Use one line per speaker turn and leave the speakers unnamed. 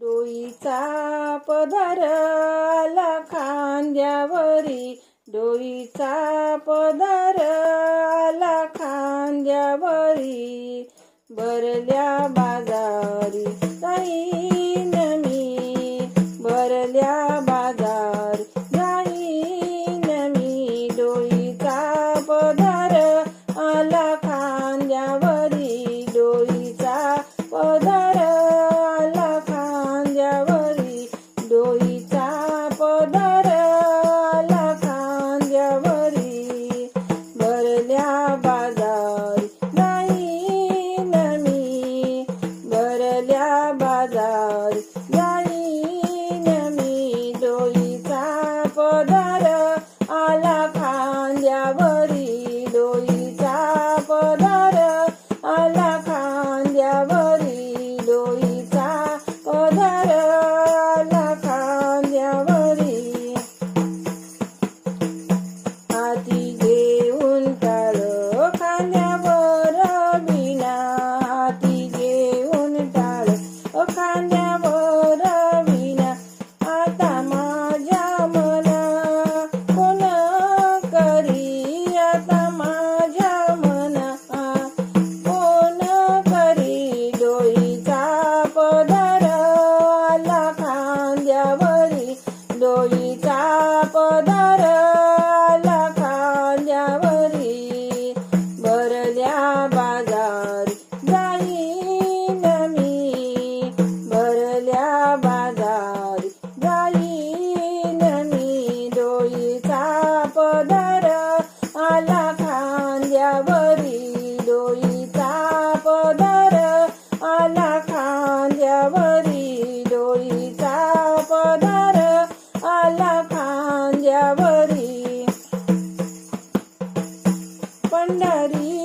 डोईचा पदर आला खांद्यावरी. डोईचा पदर आला खांद्यावरी. भरल्या बाजारी ताई. சுந்தரி